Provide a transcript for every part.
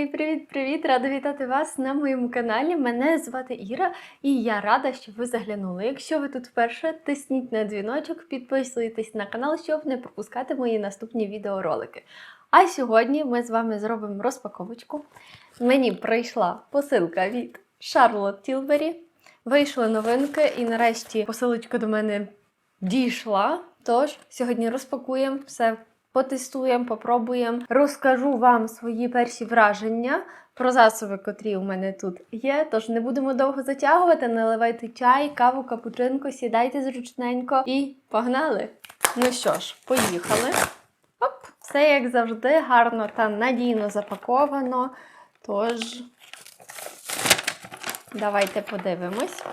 Друзі, привіт-привіт! Рада вітати вас на моєму каналі. Мене звати Іра, і я рада, що ви заглянули. Якщо ви тут вперше, тисніть на дзвіночок, підписуйтесь на канал, щоб не пропускати мої наступні відеоролики. А сьогодні ми з вами зробимо розпаковочку. Мені прийшла посилка від Charlotte Tilbury. Вийшли новинки, і нарешті посилочка до мене дійшла. Тож сьогодні розпакуємо все потестуємо, попробуємо. Розкажу вам свої перші враження про засоби, котрі у мене тут є. Тож не будемо довго затягувати, наливайте чай, каву, капучинко, сідайте зручненько і погнали! Ну що ж, поїхали. Оп, все як завжди, гарно та надійно запаковано. Тож, давайте подивимось.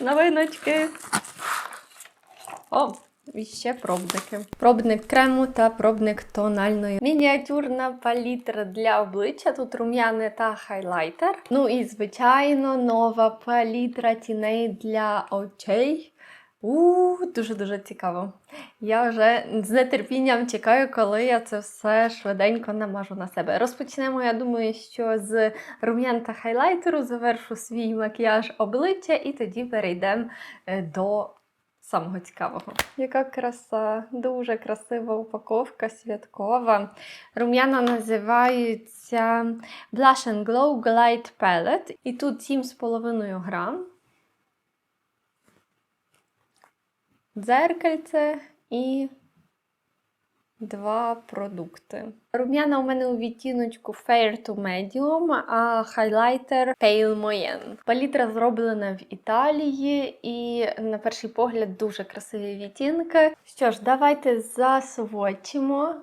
Новиночки. О, і ще пробники. Пробник крему та пробник тональної. Мініатюрна палітра для обличчя. Тут рум'яне та хайлайтер. Ну і, звичайно, нова палітра тіней для очей. У, дуже-дуже цікаво. Я вже з нетерпінням чекаю, коли я це все швиденько намажу на себе. Розпочнемо, я думаю, що з рум'ян та хайлайтеру завершу свій макіяж обличчя, і тоді перейдемо е, до самого цікавого. Яка краса, дуже красива упаковка святкова. Рум'яна називаються Blush and Glow Glide Palette. І тут 7,5 грам. Дзеркальце і два продукти. Рум'яна у мене у відтіночку Fair to Medium, а хайлайтер Pale Moyen. Палітра зроблена в Італії і, на перший погляд, дуже красиві відтінки. Що ж, давайте засвочимо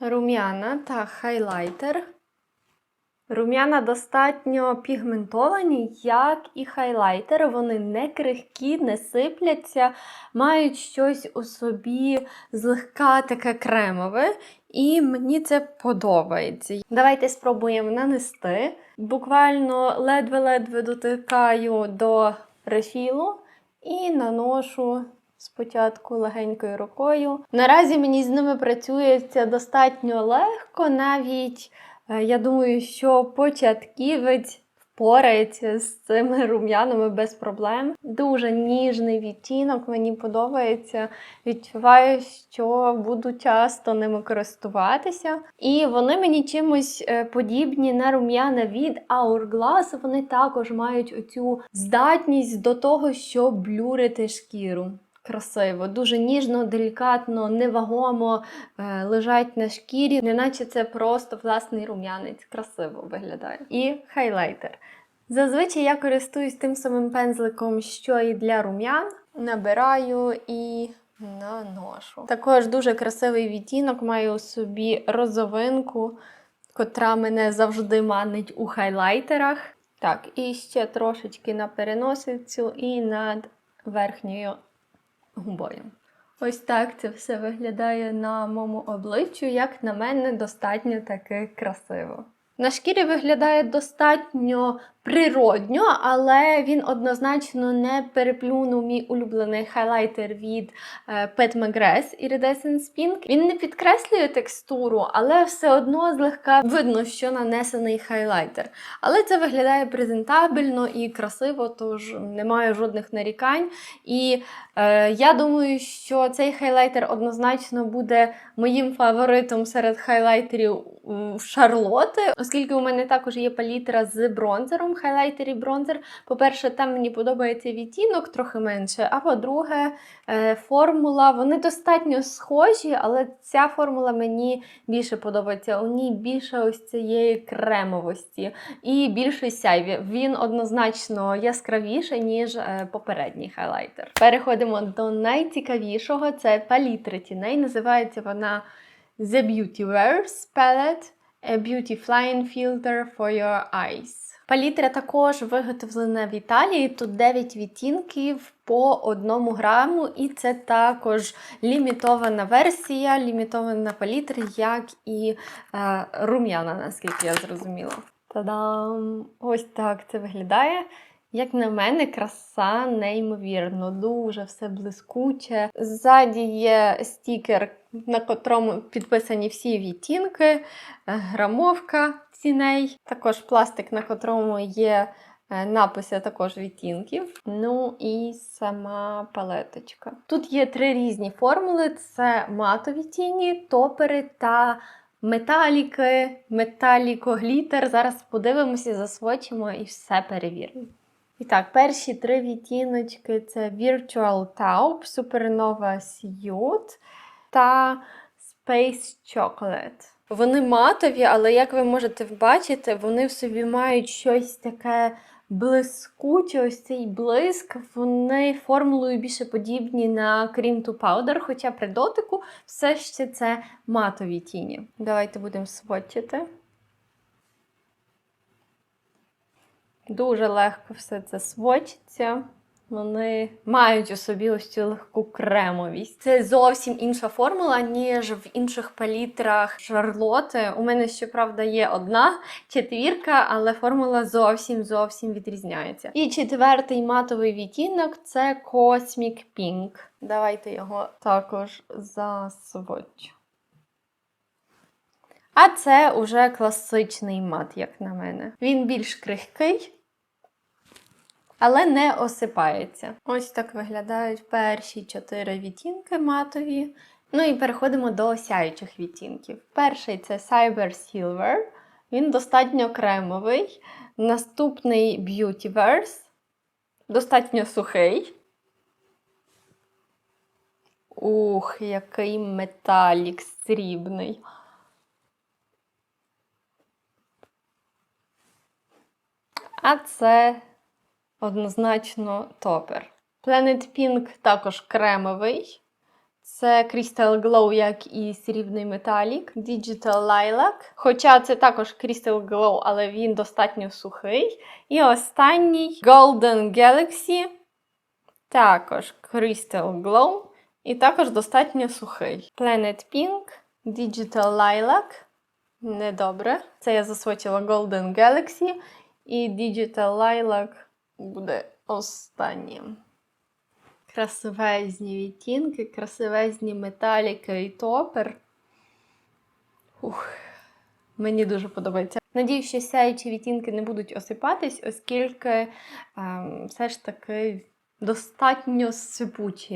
рум'яна та хайлайтер. Рум'яна достатньо пігментовані, як і хайлайтер. Вони не крихкі, не сипляться, мають щось у собі злегка таке кремове, і мені це подобається. Давайте спробуємо нанести. Буквально ледве-ледве дотикаю до рефілу і наношу. Спочатку легенькою рукою. Наразі мені з ними працюється достатньо легко, навіть я думаю, що початківець впорається з цими рум'янами без проблем. Дуже ніжний відтінок, мені подобається. Відчуваю, що буду часто ними користуватися. І вони мені чимось е, подібні на рум'яна від Hourglass. Вони також мають оцю здатність до того, щоб блюрити шкіру красиво, дуже ніжно, делікатно, невагомо е, лежать на шкірі, неначе це просто власний рум'янець, красиво виглядає. І хайлайтер. Зазвичай я користуюсь тим самим пензликом, що і для рум'ян. Набираю і наношу. Також дуже красивий відтінок, маю у собі розовинку, котра мене завжди манить у хайлайтерах. Так, і ще трошечки на переносицю і над верхньою губою. Ось так це все виглядає на моєму обличчю, як на мене, достатньо таки красиво. На шкірі виглядає достатньо природньо, але він однозначно не переплюнув мій улюблений хайлайтер від е, Pet McGrath Iridescence Pink. Він не підкреслює текстуру, але все одно злегка видно, що нанесений хайлайтер. Але це виглядає презентабельно і красиво, тож немає жодних нарікань. І е, я думаю, що цей хайлайтер однозначно буде моїм фаворитом серед хайлайтерів Шарлоти, оскільки у мене також є палітра з бронзером хайлайтер і бронзер. По-перше, там мені подобається відтінок трохи менше. А по-друге, е, формула, вони достатньо схожі, але ця формула мені більше подобається. У ній більше ось цієї кремовості і більше сяйві. Він однозначно яскравіший, ніж е, попередній хайлайтер. Переходимо до найцікавішого: це палітра тіней. Називається вона The Beauty Wears Palette. A Beauty Flying Filter for Your Eyes. Палітра також виготовлена в Італії. Тут 9 відтінків по 1 граму, і це також лімітована версія, лімітована палітра, як і е, рум'яна, наскільки я зрозуміла. Та-дам! Ось так це виглядає. Як на мене, краса неймовірно, дуже все блискуче. Ззаді є стікер, на котрому підписані всі відтінки, е, грамовка ціней, також пластик, на котрому є е, написи також відтінків. Ну і сама палеточка. Тут є три різні формули: це матові тіні, топери та металіки, металіко-глітер. Зараз подивимося, засвочимо і все перевіримо. І так, перші три відтіночки це Virtual Taupe, Supernova Suit та Space Chocolate. Вони матові, але як ви можете бачити, вони в собі мають щось таке блискуче, ось цей блиск. Вони формулою більше подібні на Cream to Powder, хоча при дотику все ще це матові тіні. Давайте будемо сводчити. Дуже легко все це сводчиться. Вони мають у собі ось цю легку кремовість. Це зовсім інша формула, ніж в інших палітрах Шарлоти. У мене, щоправда, є одна четвірка, але формула зовсім зовсім відрізняється. І четвертий матовий відтінок це Cosmic Pink. Давайте його також засводчу. А це уже класичний мат, як на мене. Він більш крихкий, але не осипається. Ось так виглядають перші чотири відтінки матові. Ну і переходимо до сяючих відтінків. Перший це Cyber Silver. Він достатньо кремовий. Наступний Beautyverse. Достатньо сухий. Ух, який металік срібний. А це однозначно топер. Planet Pink також кремовий. Це Crystal Glow, як і срібний металік. Digital Lilac. Хоча це також Crystal Glow, але він достатньо сухий. І останній Golden Galaxy. Також Crystal Glow. І також достатньо сухий. Planet Pink, Digital Lilac. Недобре. Це я засвочила Golden Galaxy. І Digital Lilac буде останнім. Красивезні відтінки, красивезні металіки і топер. Ух, мені дуже подобається. Надію, що сяючі відтінки не будуть осипатись, оскільки ем, все ж таки достатньо сипучі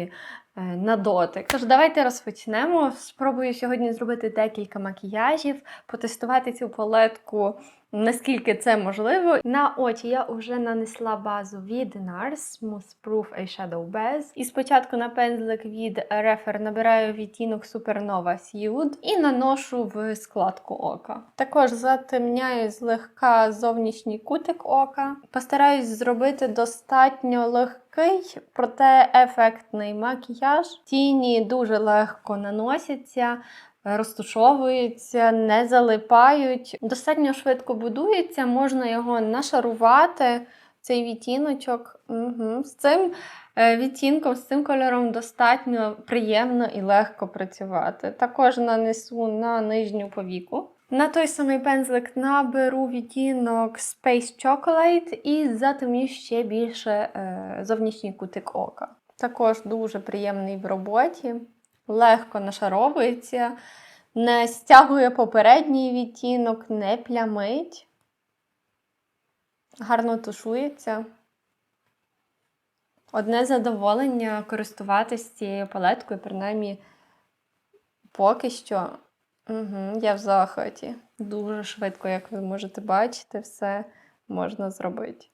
е, на дотик. Тож давайте розпочнемо. Спробую сьогодні зробити декілька макіяжів, потестувати цю палетку наскільки це можливо. На очі я вже нанесла базу від NARS Smooth Proof Eyeshadow Base. І спочатку на пензлик від Refer набираю відтінок Supernova Suede і наношу в складку ока. Також затемняю злегка зовнішній кутик ока. Постараюсь зробити достатньо легкий, проте ефектний макіяж. Тіні дуже легко наносяться розтушовуються, не залипають. Достатньо швидко будується, можна його нашарувати, цей відтіночок. Угу. З цим е, відтінком, з цим кольором достатньо приємно і легко працювати. Також нанесу на нижню повіку. На той самий пензлик наберу відтінок Space Chocolate і затемню ще більше е, зовнішній кутик ока. Також дуже приємний в роботі легко нашаровується, не стягує попередній відтінок, не плямить, гарно тушується. Одне задоволення користуватися цією палеткою, принаймні, поки що. Угу, Я в захваті. Дуже швидко, як ви можете бачити, все можна зробити.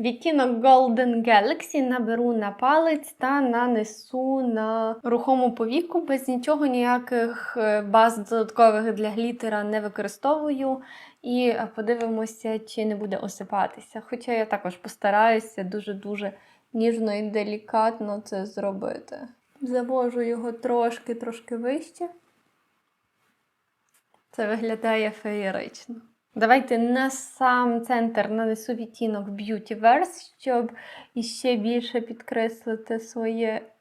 Відтінок Golden Galaxy наберу на палець та нанесу на рухому повіку. Без нічого, ніяких е, баз додаткових для глітера не використовую. І е, подивимося, чи не буде осипатися. Хоча я також постараюся дуже-дуже ніжно і делікатно це зробити. Завожу його трошки-трошки вище. Це виглядає феєрично. Давайте на сам центр нанесу відтінок Beautyverse, щоб іще більше підкреслити своє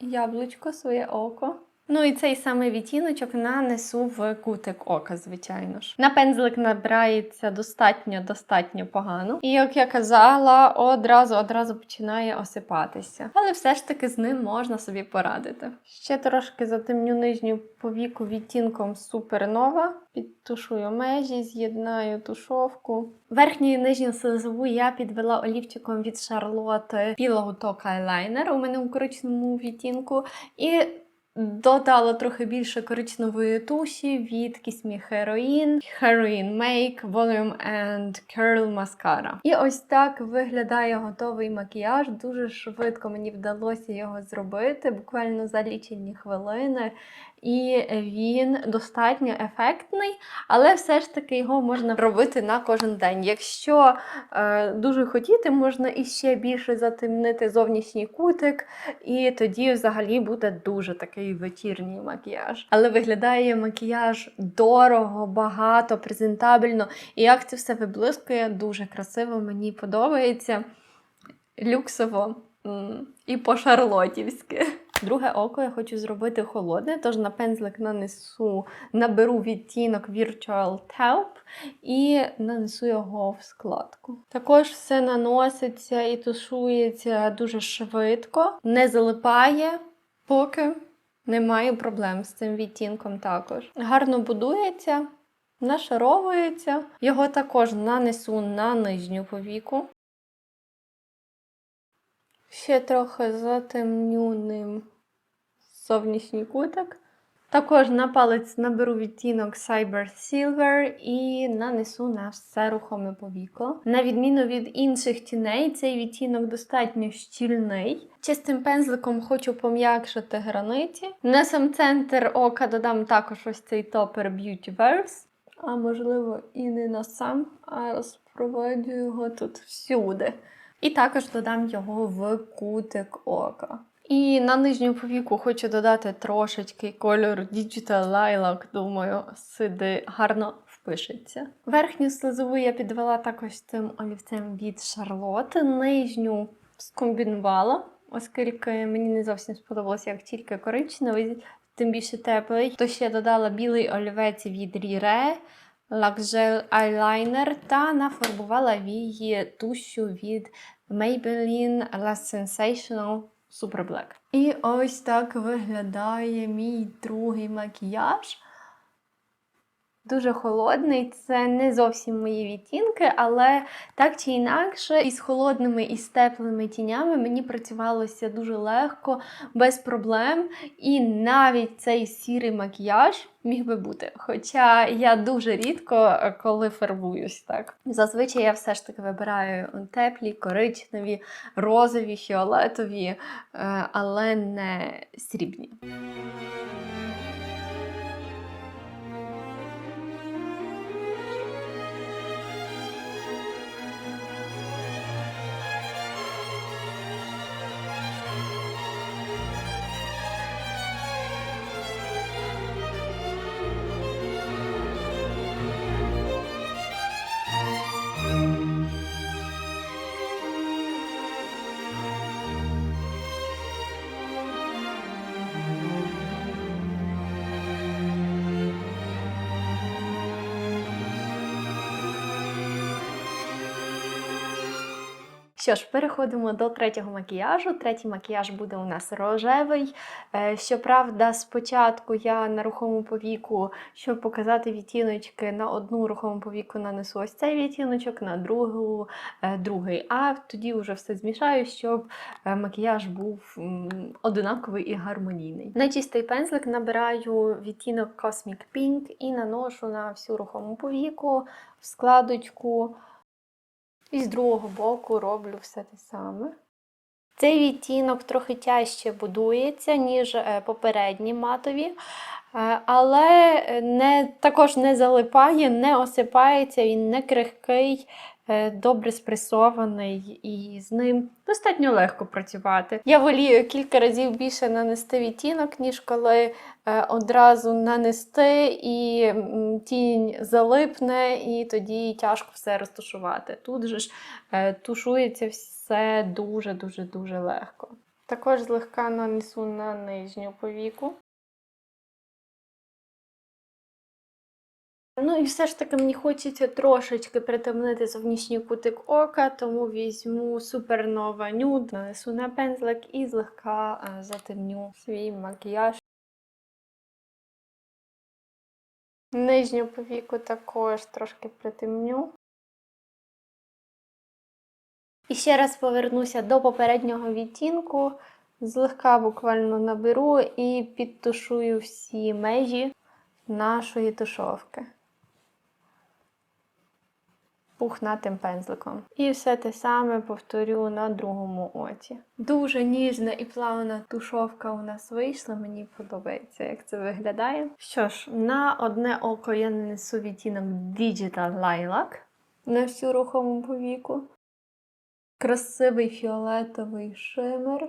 яблучко, своє око. Ну і цей самий відтіночок нанесу в кутик ока, звичайно ж. На пензлик набирається достатньо достатньо погано. І як я казала, одразу одразу починає осипатися. Але все ж таки з ним можна собі порадити. Ще трошки затемню нижню повіку відтінком Supernova. Підтушую межі, з'єднаю тушовку. Верхню і нижню слезову я підвела олівчиком від Charlotte Pillow Talk Eyeliner у мене у коричневому відтінку. І Додала трохи більше коричневої туші від Kiss Heroin, Heroin Make, Volume and Curl Mascara. І ось так виглядає готовий макіяж. Дуже швидко мені вдалося його зробити, буквально за лічені хвилини. І він достатньо ефектний, але все ж таки його можна робити на кожен день. Якщо е, дуже хотіти, можна іще більше затемнити зовнішній кутик, і тоді взагалі буде дуже такий вечірній макіяж. Але виглядає макіяж дорого, багато, презентабельно. І як це все виблискує, дуже красиво, мені подобається. Люксово і по-шарлотівськи. Друге око я хочу зробити холодне, тож на пензлик нанесу, наберу відтінок Virtual Taupe і нанесу його в складку. Також все наноситься і тушується дуже швидко, не залипає, поки немає проблем з цим відтінком також. Гарно будується, нашаровується. Його також нанесу на нижню повіку. Ще трохи затемню ним зовнішній кутик. Також на палець наберу відтінок Cyber Silver і нанесу на все рухоме повіко. На відміну від інших тіней, цей відтінок достатньо щільний. Чистим пензликом хочу пом'якшити границі. На сам центр ока додам також ось цей топер Beauty Verse. А можливо, і не на сам, а розпроводжу його тут всюди. І також додам його в кутик ока. І на нижню повіку хочу додати трошечки кольору Digital Lilac, думаю, сюди гарно впишеться. Верхню слезову я підвела також цим олівцем від Charlotte. Нижню скомбінувала, оскільки мені не зовсім сподобалося, як тільки коричневий, тим більше теплий. То ще додала білий олівець від Rire. Luxgel Eyeliner та нафарбувала її тушю від Maybelline La Sensational Super Black. І ось так виглядає мій другий макіяж. Дуже холодний, це не зовсім мої відтінки, але так чи інакше, із холодними і з теплими тінями мені працювалося дуже легко, без проблем. І навіть цей сірий макіяж міг би бути. Хоча я дуже рідко е, коли фарбуюсь так. Зазвичай я все ж таки вибираю теплі, коричневі, розові, фіолетові, е, але не срібні. Що ж, переходимо до третього макіяжу. Третій макіяж буде у нас рожевий. Е, Щоправда, спочатку я на рухому повіку, щоб показати відтіночки, на одну рухому повіку нанесу ось цей відтіночок, на другу е, другий. А тоді вже все змішаю, щоб е, макіяж був одинаковий і гармонійний. На чистий пензлик набираю відтінок Cosmic Pink і наношу на всю рухому повіку в складочку. І з другого боку роблю все те саме. Цей відтінок трохи тяжче будується, ніж е, попередні матові, е, але не, також не залипає, не осипається, він не крихкий, добре спресований і з ним достатньо легко працювати. Я волію кілька разів більше нанести відтінок, ніж коли е, одразу нанести і тінь залипне, і тоді тяжко все розташувати. Тут же ж е, тушується все дуже-дуже дуже легко. Також злегка нанесу на нижню повіку. Ну і все ж таки мені хочеться трошечки притемнити зовнішній кутик ока, тому візьму Supernova Nude, нанесу на пензлик і злегка е, затемню свій макіяж. Нижню повіку також трошки притемню. І ще раз повернуся до попереднього відтінку. Злегка буквально наберу і підтушую всі межі нашої тушовки пухнатим пензликом. І все те саме повторю на другому оці. Дуже ніжна і плавна тушовка у нас вийшла. Мені подобається, як це виглядає. Що ж, на одне око я нанесу відтінок Digital Lilac на всю рухому повіку. Красивий фіолетовий шимер.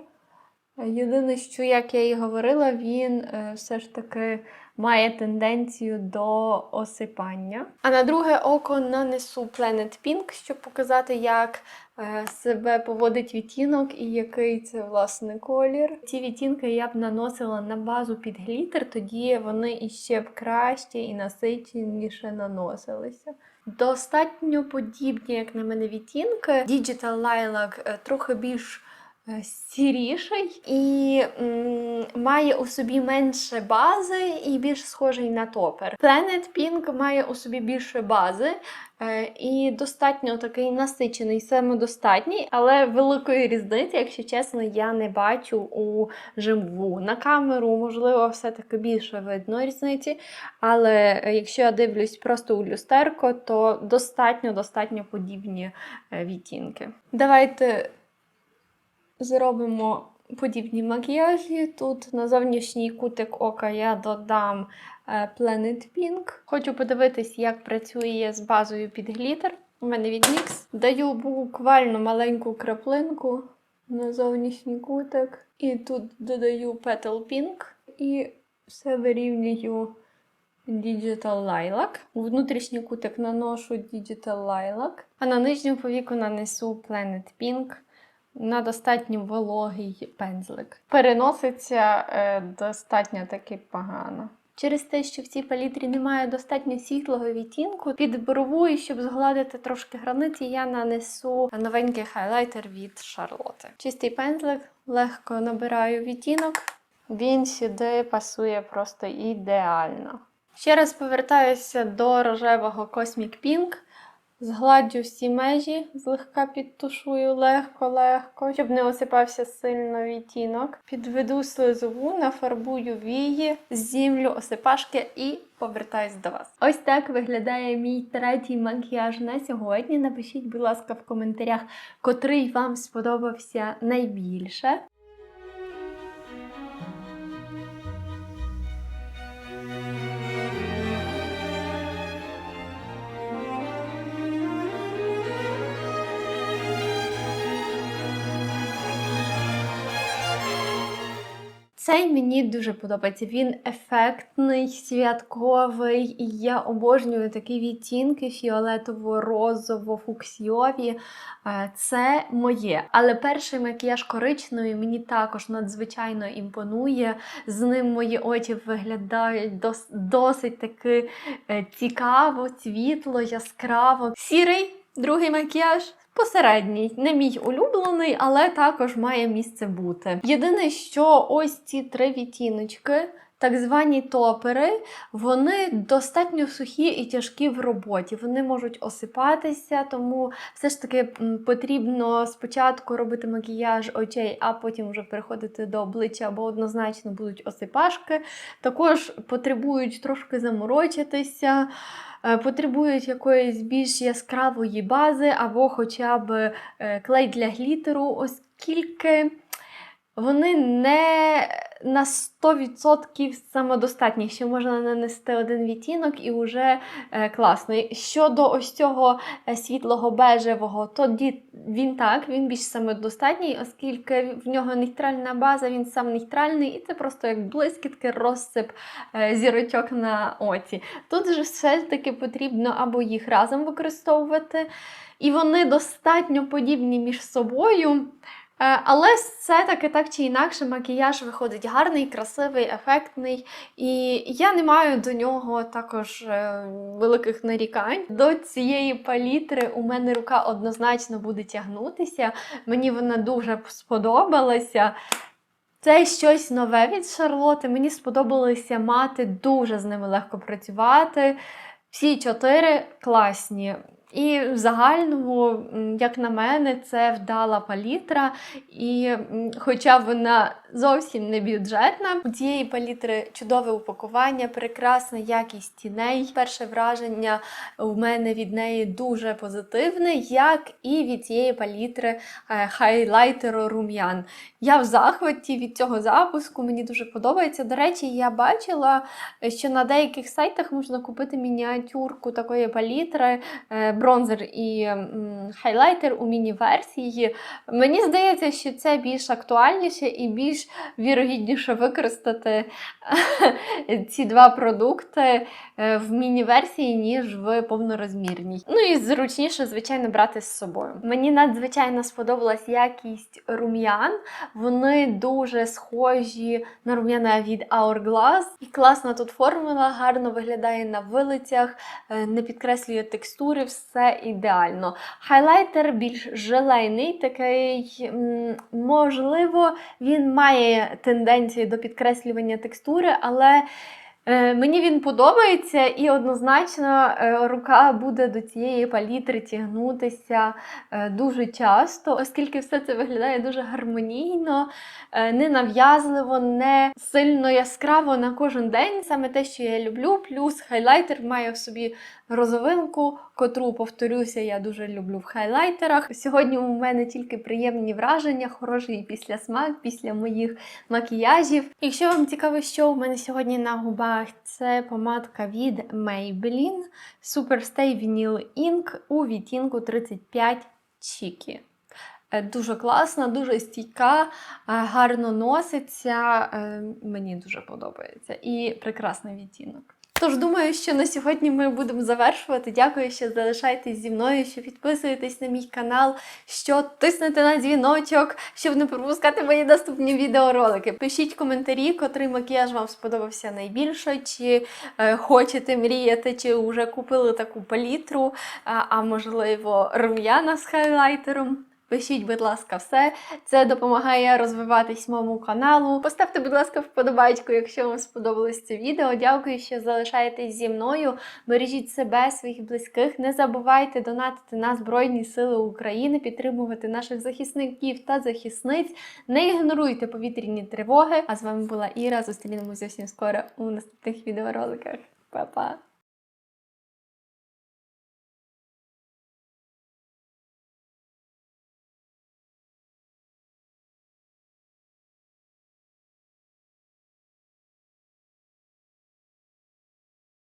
Єдине, що, як я і говорила, він е, все ж таки має тенденцію до осипання. А на друге око нанесу Planet Pink, щоб показати, як е, себе поводить відтінок і який це власне колір. Ці відтінки я б наносила на базу під глітер, тоді вони іще б краще і насиченіше наносилися. Достатньо подібні, як на мене, відтінки. Digital Lilac е, трохи більш сіріший і м, має у собі менше бази і більш схожий на топер. Planet Pink має у собі більше бази е, і достатньо такий насичений, самодостатній, але великої різниці, якщо чесно, я не бачу у живу. На камеру, можливо, все-таки більше видно різниці, але е, якщо я дивлюсь просто у люстерко, то достатньо-достатньо подібні е, відтінки. Давайте зробимо подібні макіяжі. Тут на зовнішній кутик ока я додам е, Planet Pink. Хочу подивитись, як працює з базою під глітер. У мене від NYX. Даю буквально маленьку краплинку на зовнішній кутик. І тут додаю Petal Pink і все вирівнюю Digital Lilac. У внутрішній кутик наношу Digital Lilac, а на нижню повіку нанесу Planet Pink на достатньо вологий пензлик. Переноситься е, достатньо таки погано. Через те, що в цій палітрі немає достатньо світлого відтінку, під бровою, щоб згладити трошки границі, я нанесу новенький хайлайтер від Шарлоти. Чистий пензлик, легко набираю відтінок. Він сюди пасує просто ідеально. Ще раз повертаюся до рожевого Cosmic Pink. Згладжу всі межі, злегка підтушую легко-легко, щоб не осипався сильно відтінок. Підведу слизову, нафарбую вії, зімлю осипашки і повертаюсь до вас. Ось так виглядає мій третій макіяж на сьогодні. Напишіть, будь ласка, в коментарях, котрий вам сподобався найбільше. Цей мені дуже подобається. Він ефектний, святковий, і я обожнюю такі відтінки фіолетово-розово-фуксійові. Е, Це моє. Але перший макіяж коричневий мені також надзвичайно імпонує. З ним мої очі виглядають дос- досить таки е, цікаво, світло, яскраво. Сірий, другий макіяж. Посередній, не мій улюблений, але також має місце бути. Єдине, що ось ці три відтіночки, так звані топери, вони достатньо сухі і тяжкі в роботі. Вони можуть осипатися, тому все ж таки потрібно спочатку робити макіяж очей, а потім вже переходити до обличчя, бо однозначно будуть осипашки. Також потребують трошки заморочитися. е, Потребують якоїсь більш яскравої бази або хоча б е, клей для глітеру, оскільки вони не на 100% самодостатні, що можна нанести один відтінок і вже е, класно. Щодо ось цього е, світлого бежевого, тоді він так, він більш самодостатній, оскільки в нього нейтральна база, він сам нейтральний, і це просто як блискітки, розсип е, зірочок на оці. Тут же все ж таки потрібно або їх разом використовувати, і вони достатньо подібні між собою. Е, Але все-таки так чи інакше макіяж виходить гарний, красивий, ефектний. І я не маю до нього також е, великих нарікань. До цієї палітри у мене рука однозначно буде тягнутися. Мені вона дуже сподобалася. Це щось нове від Шарлоти. Мені сподобалося мати, дуже з ними легко працювати. Всі чотири класні. І в загальному, як на мене, це вдала палітра. І хоча вона зовсім не бюджетна, у цієї палітри чудове упакування, прекрасна якість тіней. Перше враження у мене від неї дуже позитивне, як і від цієї палітри е, хайлайтеру рум'ян. Я в захваті від цього запуску, мені дуже подобається. До речі, я бачила, е, що на деяких сайтах можна купити мініатюрку такої палітри, е, бронзер і хайлайтер у міні-версії. Мені здається, що це більш актуальніше і більш вірогідніше використати ці два продукти е, в міні-версії, ніж в повнорозмірній. Ну і зручніше, звичайно, брати з собою. Мені надзвичайно сподобалась якість рум'ян. Вони дуже схожі на рум'яна від Hourglass. І класна тут формула, гарно виглядає на вилицях, е, не підкреслює текстури, все ідеально. Хайлайтер більш желейний, такий, можливо, він має тенденцію до підкреслювання текстури, але е, мені він подобається, і однозначно е, рука буде до цієї палітри тягнутися е, дуже часто, оскільки все це виглядає дуже гармонійно, е, ненав'язливо, не сильно яскраво на кожен день. Саме те, що я люблю. Плюс хайлайтер має в собі розовинку, котру, повторюся, я дуже люблю в хайлайтерах. Сьогодні у мене тільки приємні враження, хороший післясмак після моїх макіяжів. Якщо вам цікаво, що у мене сьогодні на губах, це помадка від Maybelline Superstay Vinyl Ink у відтінку 35 Чікі. Е, Дуже класна, дуже стійка, е, гарно носиться. е, Мені дуже подобається. І прекрасний відтінок. Тож думаю, що на сьогодні ми будемо завершувати. Дякую, що залишаєтесь зі мною, що підписуєтесь на мій канал, що тиснете на дзвіночок, щоб не пропускати мої наступні відеоролики. Пишіть коментарі, котрий макіяж вам сподобався найбільше, чи е, хочете мріяти, чи вже купили таку палітру, а, а можливо, рум'яна з хайлайтером. Пишіть, будь ласка, все. Це допомагає розвиватись моєму каналу. Поставте, будь ласка, вподобайку, якщо вам сподобалось це відео. Дякую, що залишаєтесь зі мною. Бережіть себе, своїх близьких. Не забувайте донатити на Збройні Сили України, підтримувати наших захисників та захисниць. Не ігноруйте повітряні тривоги. А з вами була Іра. Зустрінемось зовсім скоро у наступних відеороликах. Па-па!